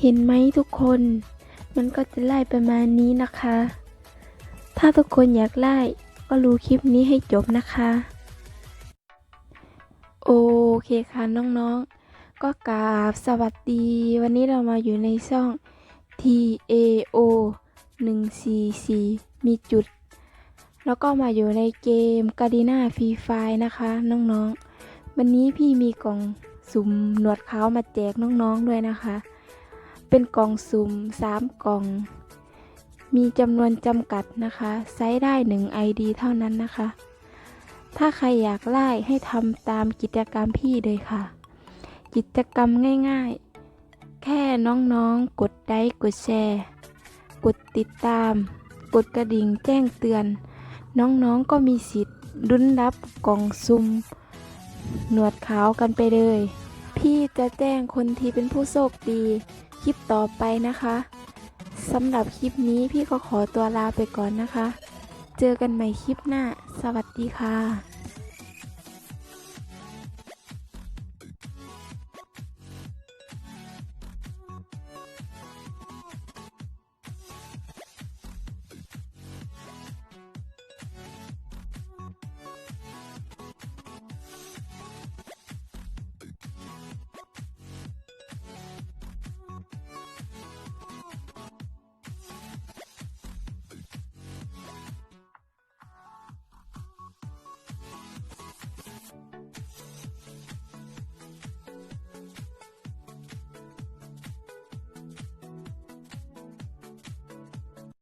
เห็นไหมทุกคน มันก็จะไล่ประมาณนี้นะคะ ถ้าทุกคนอยากไล่ก็รู้คลิปนี้ให้จบนะคะ โอเคค่ะน้องๆ ก็กราบสวัสดี วันนี้เรามาอยู่ในช่อง T A O 144มีจุด แล้วก็มาอยู่ในเกมกาดีนาฟรีไฟนะคะน้องๆ วันนี้พี่มีกล่องสุ่มหนวดขาวมาแจกน้องๆด้วยนะคะ เป็นกล่องสุ่ม3 กล่อง มีจำนวนจำกัดนะคะใช้ได้ 1 ID เท่านั้นนะคะ ถ้าใครอยากไล่ให้ทำตามกิจกรรมพี่เลยค่ะ กิจกรรมง่ายๆ แค่น้องๆ กดไลค์กดแชร์ กดติดตาม กดกระดิ่งแจ้งเตือน น้องๆก็มีสิทธิ์ลุ้นรับกล่องซุ่มหนวดขาวกันไปเลย พี่จะแจ้งคนที่เป็นผู้โชคดี คลิปต่อไปนะคะสำหรับคลิปนี้พี่ก็ขอตัวลาไปก่อนนะคะ เจอกันใหม่คลิปหน้า สวัสดีค่ะ